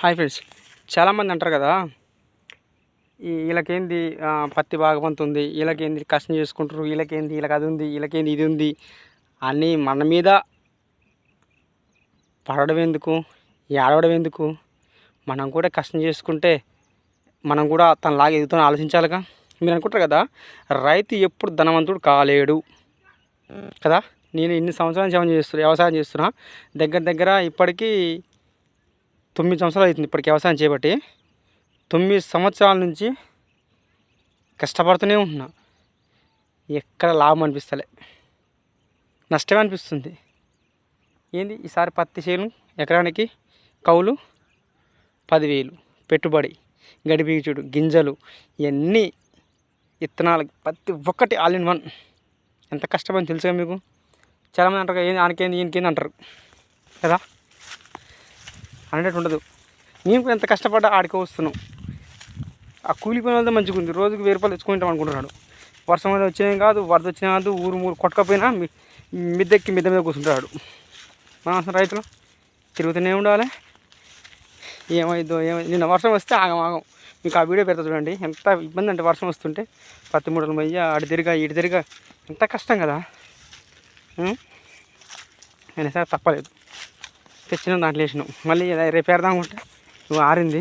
Hi friends చాలామంది అంటారు కదా ఈ వీళ్ళకేంది పత్తి బాగా పంతుంది వీళ్ళకేంది కష్టం చేసుకుంటారు వీళ్ళకేంది వీళ్ళకి అది ఉంది వీళ్ళకేంది ఇది ఉంది అని మన మీద పడడం ఎందుకు ఏడవడం ఎందుకు? మనం కూడా కష్టం చేసుకుంటే మనం కూడా తనలాగా ఎదుగుతాం ఆలోచించాలిగా? మీరు అనుకుంటారు కదా రైతు ఎప్పుడు ధనవంతుడు కాలేడు. కదా నేను ఇన్ని సంవత్సరాలు వ్యవసాయం చేస్తున్నా వ్యవసాయం చేస్తున్నా దగ్గర దగ్గర ఇప్పటికీ తొమ్మిది సంవత్సరాలు అవుతుంది ఇప్పటికి వ్యవసాయం చేయబట్టి తొమ్మిది సంవత్సరాల నుంచి కష్టపడుతూనే ఉంటున్నా. ఎక్కడ లాభం అనిపిస్తలే. నష్టమే అనిపిస్తుంది. ఏంది? ఈసారి పత్తి చేను ఎకరానికి కౌలు పదివేలు. పెట్టుబడి గడిపించుడు గింజలు ఇవన్నీ విత్తనాలు ప్రతి ఒక్కటి ఆల్ ఇన్ వన్ ఎంత కష్టపడి తెలుసుగా మీకు? చాలామంది అంటారు ఏంది? ఆనకేంది? ఈయనకేంది? అంటారు. కదా? అనేటట్టు ఉండదు. మేము ఎంత కష్టపడ్డా ఆడికి వస్తున్నాం. ఆ కూలి పని వాళ్ళతో మంచిగా ఉంది. రోజుకి వెయ్యి రూపాయలు తెచ్చుకుంటాం అనుకుంటున్నాడు. వర్షం అనేది వచ్చినా కాదు వరద వచ్చినా కాదు ఊరు ఊరు కొట్టకపోయినా మిద్దెక్కి మిద్దె మీద కూర్చుంటాడు. మన అసలు రైతులు తిరుగుతూనే ఉండాలి. ఏమైందో ఏమైంది. నిన్న వర్షం వస్తే ఆగం ఆగం. మీకు ఆ వీడియో పెడతా చూడండి. ఎంత ఇబ్బంది అంటే వర్షం వస్తుంటే పత్తి మూటలు మయ్య అటు తిరిగా ఇటు తిరిగా. ఎంత కష్టం కదా. అయినా సరే తప్పలేదు. తెచ్చిన దాంట్లో వేసినాం. మళ్ళీ రేపు పెడదాం అనుకుంటే నువ్వు ఆరింది.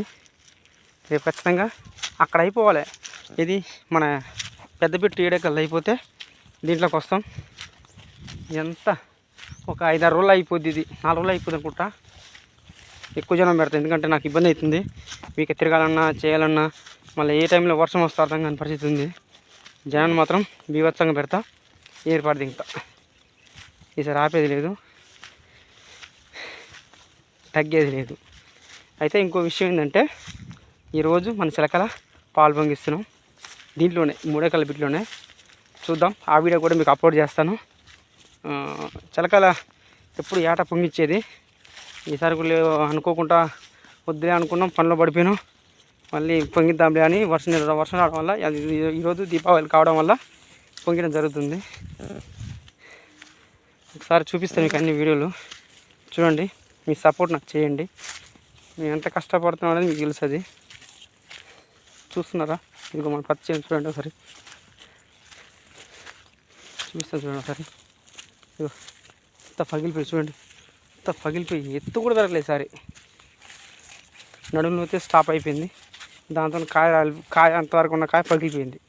రేపు ఖచ్చితంగా అక్కడ అయిపోవాలి. ఇది మన పెద్ద బిట్టు ఏడేకల్లా అయిపోతే దీంట్లోకి వస్తాం. ఎంత? ఒక ఐదారు రోజులు అయిపోద్ది ఇది. నాలుగు రోజులు అయిపోద్ది అనుకుంటా. ఎక్కువ జనం పెడతాం ఎందుకంటే నాకు ఇబ్బంది అవుతుంది. మీకు తిరగాలన్నా చేయాలన్నా మళ్ళీ ఏ టైంలో వర్షం వస్తే అర్థం కాని పరిస్థితి ఉంది. జనాన్ని మాత్రం బీభత్సంగా పెడతా. ఏర్పాటు దిగుతా ఈసారి ఆపేది లేదు. తగ్గేది లేదు. అయితే ఇంకో విషయం ఏంటంటే ఈరోజు మన చిలకల పాలు పొంగిస్తున్నాం. దీంట్లోనే మూడేకల బిట్లోనే చూద్దాం. ఆ వీడియో కూడా మీకు అప్లోడ్ చేస్తాను. చిలకల ఎప్పుడు ఏట పొంగిచ్చేది? ఈసారి కూడా అనుకోకుండా వద్దులే అనుకున్నాం పనిలో పడిపోయినాం. మళ్ళీ పొంగిద్దాంలే అని వర్షం వర్షం రావడం వల్ల ఈరోజు దీపావళి కావడం వల్ల పొంగడం జరుగుతుంది. ఒకసారి చూపిస్తాను మీకు అన్ని వీడియోలు. చూడండి. మీ సపోర్ట్ నాకు చేయండి. మేము ఎంత కష్టపడుతున్నాం అనేది మీకు తెలుస్తుంది చూస్తున్నారా? ఇదిగో మన పత్తి చేయండి చూడండి ఒకసారి. చూపిస్తాను చూడండి ఒకసారి. ఇదిగో ఎంత పగిలిపోయి చూడండి. ఎంత పగిలిపోయి ఎత్తు కూడా దొరకలేదు సారి నడుము అయితే స్టాప్ అయిపోయింది. దాంతో కాయ కాయ అంతవరకు ఉన్న కాయ పగిలిపోయింది.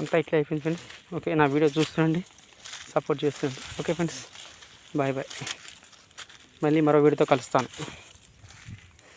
అంతా ఇట్లా అయిపోయింది ఫ్రెండ్స్. ఓకే నా వీడియో చూస్తుండండి. సపోర్ట్ చేస్తుంది. Okay friends bye bye. మళ్ళీ మరో వీడియోతో కలుస్తాను.